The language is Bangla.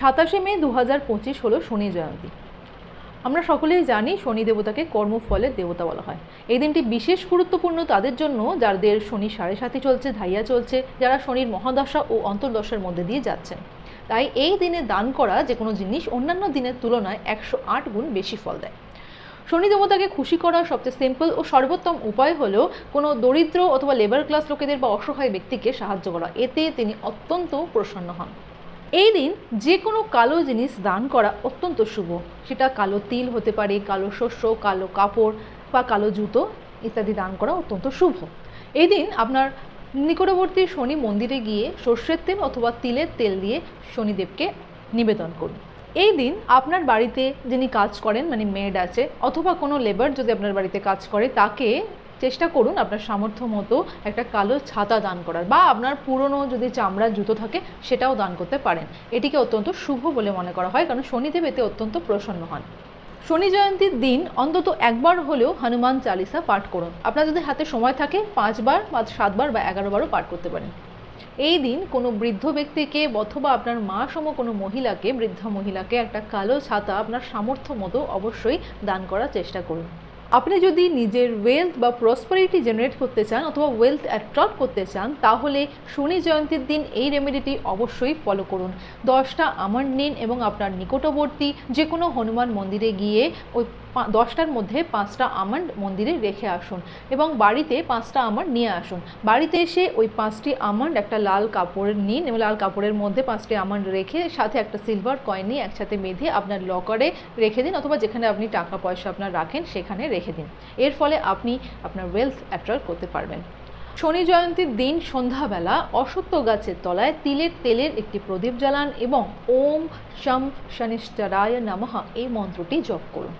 সাতাশে মে দু হাজার পঁচিশ হলো শনি জয়ন্তী। আমরা সকলেই জানি শনি দেবতাকে কর্মফলের দেবতা বলা হয়। এই দিনটি বিশেষ গুরুত্বপূর্ণ তাদের জন্য, যাদের শনি সাড়ে সাথে চলছে, ধাইয়া চলছে, যারা শনির মহাদশা ও অন্তর্দশার মধ্যে দিয়ে যাচ্ছেন। তাই এই দিনে দান করা যে কোনো জিনিস অন্যান্য দিনের তুলনায় একশো আট গুণ বেশি ফল দেয়। শনি দেবতাকে খুশি করার সবচেয়ে সিম্পল ও সর্বোত্তম উপায় হলো কোনো দরিদ্র অথবা লেবার ক্লাস লোকেদের বা অসহায় ব্যক্তিকে সাহায্য করা। এতে তিনি অত্যন্ত প্রসন্ন হন। এই দিন যে কোনো কালো জিনিস দান করা অত্যন্ত শুভ। সেটা কালো তিল হতে পারে, কালো শস্য, কালো কাপড় বা কালো জুতো ইত্যাদি দান করা অত্যন্ত শুভ। এই দিন আপনার নিকটবর্তী শনি মন্দিরে গিয়ে সর্ষের তেল অথবা তিলের তেল দিয়ে শনিদেবকে নিবেদন করুন। এই দিন আপনার বাড়িতে যিনি কাজ করেন মানে মেড আছে, অথবা কোনো লেবার যদি আপনার বাড়িতে কাজ করে, তাকে চেষ্টা করুন আপনার সামর্থ্য মতো একটা কালো ছাতা দান করার বা আপনার পুরনো যদি চামড়ার জুতো থাকে সেটাও দান করতে পারেন। এটিকে অত্যন্ত শুভ বলে মনে করা হয় কারণ শনিদেব এতে অত্যন্ত প্রসন্ন হন। শনি জয়ন্তীর দিন অন্তত একবার হলেও হনুমান চালিসা পাঠ করুন। আপনার যদি হাতে সময় থাকে, পাঁচবার বা সাতবার বা এগারোবারও পাঠ করতে পারেন। এই দিন কোনো বৃদ্ধ ব্যক্তিকে অথবা আপনার মা সম কোনো মহিলাকে, বৃদ্ধা মহিলাকে একটা কালো ছাতা আপনার সামর্থ্য মতো অবশ্যই দান করার চেষ্টা করুন। আপনি যদি নিজের ওয়েলথ বা প্রসপারিটি জেনারেট করতে চান অথবা ওয়েলথ অ্যাট্রাক্ট করতে চান, তাহলে শনি জয়ন্তীর দিন এই রেমেডিটি অবশ্যই ফলো করুন। দশটা আমার নিন এবং আপনার নিকটবর্তী যে কোনো হনুমান মন্দিরে গিয়ে ওই দশটার মধ্যে পাঁচটা আমন্ড মন্দিরে রেখে আসুন এবং বাড়িতে পাঁচটা আমন্ড নিয়ে আসুন। বাড়িতে এসে ওই পাঁচটি আমন্ড একটা লাল কাপড় নিন এবং লাল কাপড়ের মধ্যে পাঁচটি আমন্ড রেখে সাথে একটা সিলভার কয়েন নিয়ে একসাথে বেঁধে আপনার লকারে রেখে দিন অথবা যেখানে আপনি টাকা পয়সা আপনার রাখেন সেখানে রেখে দিন। এর ফলে আপনি আপনার ওয়েলথ অ্যাট্রাক্ট করতে পারবেন। শনি জয়ন্তীর দিন সন্ধ্যাবেলা অসত্য গাছের তলায় তিলের তেলের একটি প্রদীপ জ্বালান এবং ওম শম শনিষ্ঠরায় নামহা এই মন্ত্রটি জপ করুন।